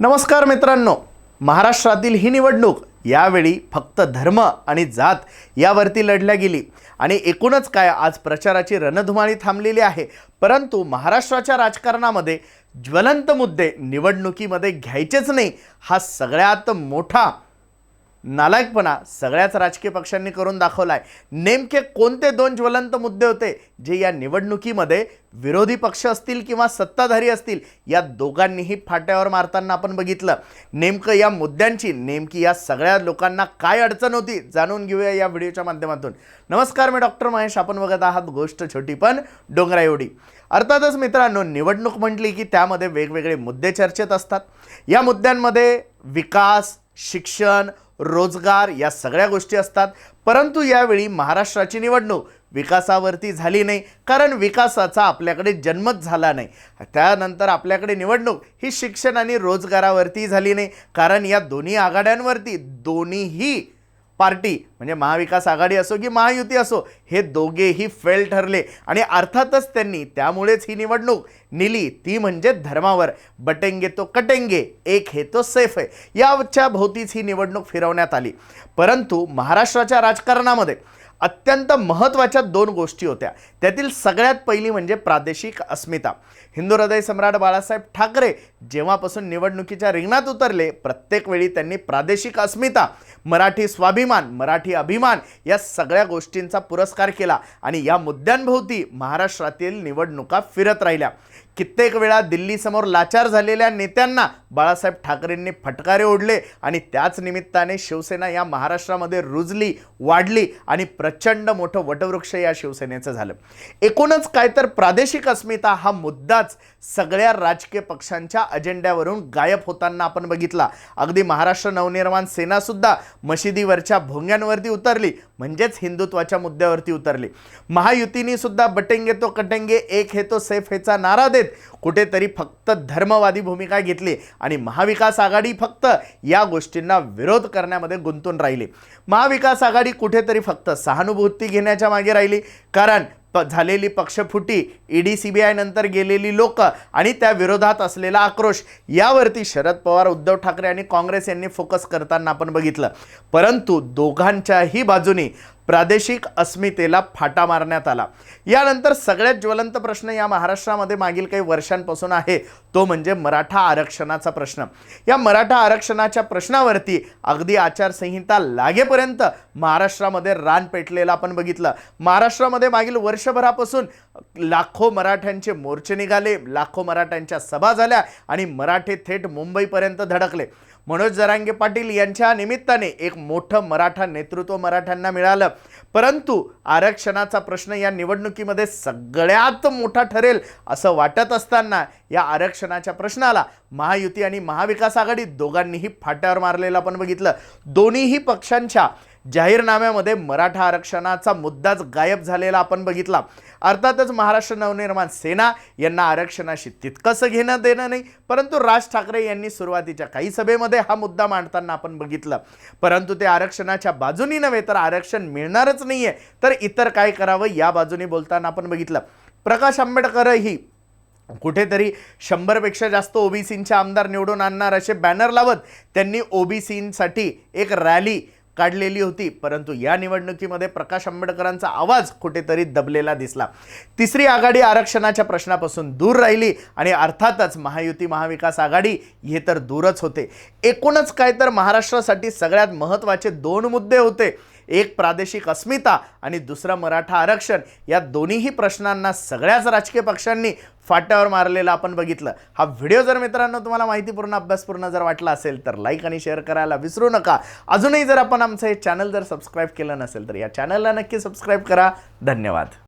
नमस्कार मित्रांनो. महाराष्ट्रातील ही निवडणूक यावेळी फक्त धर्म आणि जात यावरती लढल्या गेली. आणि एकूणच काय आज प्रचाराची रणधुमाळी थांबलेली आहे. परंतु महाराष्ट्राच्या राजकारणामध्ये ज्वलंत मुद्दे निवडणुकीमध्ये घ्यायचेच नाही. हा सगळ्यात मोठा नालायकपणा सगळ्याच राजकीय पक्षांनी करून दाखवला आहे नेमके कोणते दोन ज्वलंत मुद्दे होते जे या निवडणुकीमध्ये विरोधी पक्ष असतील किंवा सत्ताधारी असतील या दोघांनीही फाट्यावर मारताना आपण बघितलं. नेमकं या मुद्द्यांची नेमकी या सगळ्या लोकांना काय अडचण होती जाणून घेऊया या व्हिडिओच्या माध्यमातून. नमस्कार मी डॉक्टर महेश. आपण बघत आहात गोष्ट छोटी पण डोंगरा एवढी. अर्थातच मित्रांनो निवडणूक म्हटली की त्यामध्ये वेगवेगळे मुद्दे चर्चेत असतात. या मुद्द्यांमध्ये विकास शिक्षण रोजगार या सगळ्या गोष्टी असतात. परंतु यावेळी महाराष्ट्राची निवडणूक विकासावरती झाली नाही. कारण विकासाचा आपल्याकडे जन्मच झाला नाही. त्यानंतर आपल्याकडे निवडणूक ही शिक्षण आणि रोजगारावरती झाली नाही. कारण या दोन्ही आघाड्यांवरती दोन्हीही पार्टी म्हणजे महाविकास आघाडी असो की महायुती असो हे दोघेही फेल ठरले. आणि अर्थातच त्यांनी त्यामुळेच ही निवडणूक नेली. ती म्हणजे धर्मावर. बटेंगे तो कटेंगे एक हे तो सेफ आहे. याच्या भोवतीच ही निवडणूक फिरवण्यात आली. परंतु महाराष्ट्राच्या राजकारणामध्ये अत्यंत महत्त्वाच्या दोन गोष्टी होत्या. त्यातील सगळ्यात पहिली म्हणजे प्रादेशिक अस्मिता. हिंदू हृदय सम्राट बाळासाहेब ठाकरे जेव्हापासून निवडणुकीच्या रिंगणात उतरले प्रत्येक वेळी त्यांनी प्रादेशिक अस्मिता मराठी स्वाभिमान मराठी अभिमान या सगळ्या गोष्टींचा पुरस्कार केला आणि या मुद्द्यांभोवती महाराष्ट्रातील निवडणुका फिरत राहिल्या. कित्येक वेळा दिल्लीसमोर लाचार झालेल्या नेत्यांना बाळासाहेब ठाकरेंनी फटकारे ओढले आणि त्याच निमित्ताने शिवसेना या महाराष्ट्रामध्ये रुजली वाढली आणि प्रचंड मोठं वटवृक्ष या शिवसेनेचं झालं. एकूणच काय तर प्रादेशिक अस्मिता हा मुद्दाच सगळ्या राजकीय पक्षांच्या अजेंड्यावरून गायब होताना आपण बघितला. अगदी महाराष्ट्र नवनिर्माण सेनासुद्धा मशिदीवरच्या भोंग्यांवरती उतरली. म्हणजेच हिंदुत्वाच्या मुद्द्यावरती उतरली. महायुतीने सुद्धा बटेंगे तो कटेंगे एक हे तो सेफ हेचा नारा देत कुठेतरी फक्त धर्मवादी भूमिका घेतली आणि महाविकास आघाडी फक्त या गोष्टींना विरोध करण्यामध्ये गुंतून राहिली. महाविकास आघाडी कुठेतरी फक्त सहानुभूती घेण्याच्या मागे राहिली कारण प झालेली पक्षफुटी ईडी सी बी आयनंतर गेलेली लोक आणि त्या विरोधात असलेला आक्रोश यावरती शरद पवार उद्धव ठाकरे आणि काँग्रेस यांनी फोकस करताना आपण बघितलं. परंतु दोघांच्याही बाजूनी प्रादेशिक अस्मितेला फाटा मारण्यात आला. यानंतर सगळ्यात ज्वलंत प्रश्न या महाराष्ट्रामध्ये मागील काही वर्षांपासून आहे. तो म्हणजे मराठा आरक्षणाचा प्रश्न. या मराठा आरक्षणाच्या प्रश्नावरती अगदी आचारसंहिता लागेपर्यंत महाराष्ट्रामध्ये रान पेटलेलं आपण बघितलं. महाराष्ट्रामध्ये मागील वर्षभरापासून लाखो मराठ्यांचे मोर्चे निघाले लाखो मराठ्यांच्या सभा झाल्या आणि मराठे थेट मुंबईपर्यंत धडकले. मनोज जरांगे पाटील यांच्या निमित्ताने एक मोठं मराठा नेतृत्व मराठ्यांना मिळालं. परंतु आरक्षणाचा प्रश्न या निवडणुकीमध्ये सगळ्यात मोठा ठरेल असं वाटत असताना या आरक्षणाच्या प्रश्नाला महायुती आणि महाविकास आघाडी दोघांनीही फाट्यावर मारलेलं आपण बघितलं. दोन्हीही पक्षांच्या जाहीरनाम्यामध्ये मराठा आरक्षणाचा मुद्दाच गायब झालेला आपण बघितला. अर्थातच महाराष्ट्र नवनिर्माण सेना यांना आरक्षणाशी तितकंसं घेणं देणं नाही परंतु राज ठाकरे यांनी सुरुवातीच्या काही सभेमध्ये हा मुद्दा मांडताना आपण बघितलं. परंतु ते आरक्षणाच्या बाजूनी नव्हे तर आरक्षण मिळणारच नाही आहे तर इतर काय करावं या बाजूनी बोलताना आपण बघितलं. प्रकाश आंबेडकरही कुठेतरी शंभरपेक्षा जास्त ओबीसींचे आमदार निवडून आणणार असे बॅनर लावत त्यांनी ओबीसींसाठी एक रॅली काढलेली होती परंतु या निवडणुकीमध्ये प्रकाश आंबेडकरांचा आवाज कुठेतरी दबलेला दिसला. तिसरी आघाडी आरक्षणाच्या प्रश्नापासून दूर राहिली आणि अर्थातच महायुती महाविकास आघाडी हे तर दूरच होते. एकूणच काय तर महाराष्ट्रासाठी सगळ्यात महत्त्वाचे दोन मुद्दे होते. एक प्रादेशिक अस्मिता आणि दुसरं मराठा आरक्षण या दोन्हीही प्रश्नांना सगळ्याच राजकीय पक्षांनी फाट्यावर मारलेला आपण बघितलं. हा व्हिडिओ जर मित्रांनो तुम्हाला माहितीपूर्ण अभ्यासपूर्ण जर वाटला असेल तर लाईक आणि शेअर करायला विसरू नका. अजूनही जर आपण आमचं हे चॅनल जर सबस्क्राईब केलं नसेल तर या चॅनलला नक्की सबस्क्राईब करा. धन्यवाद.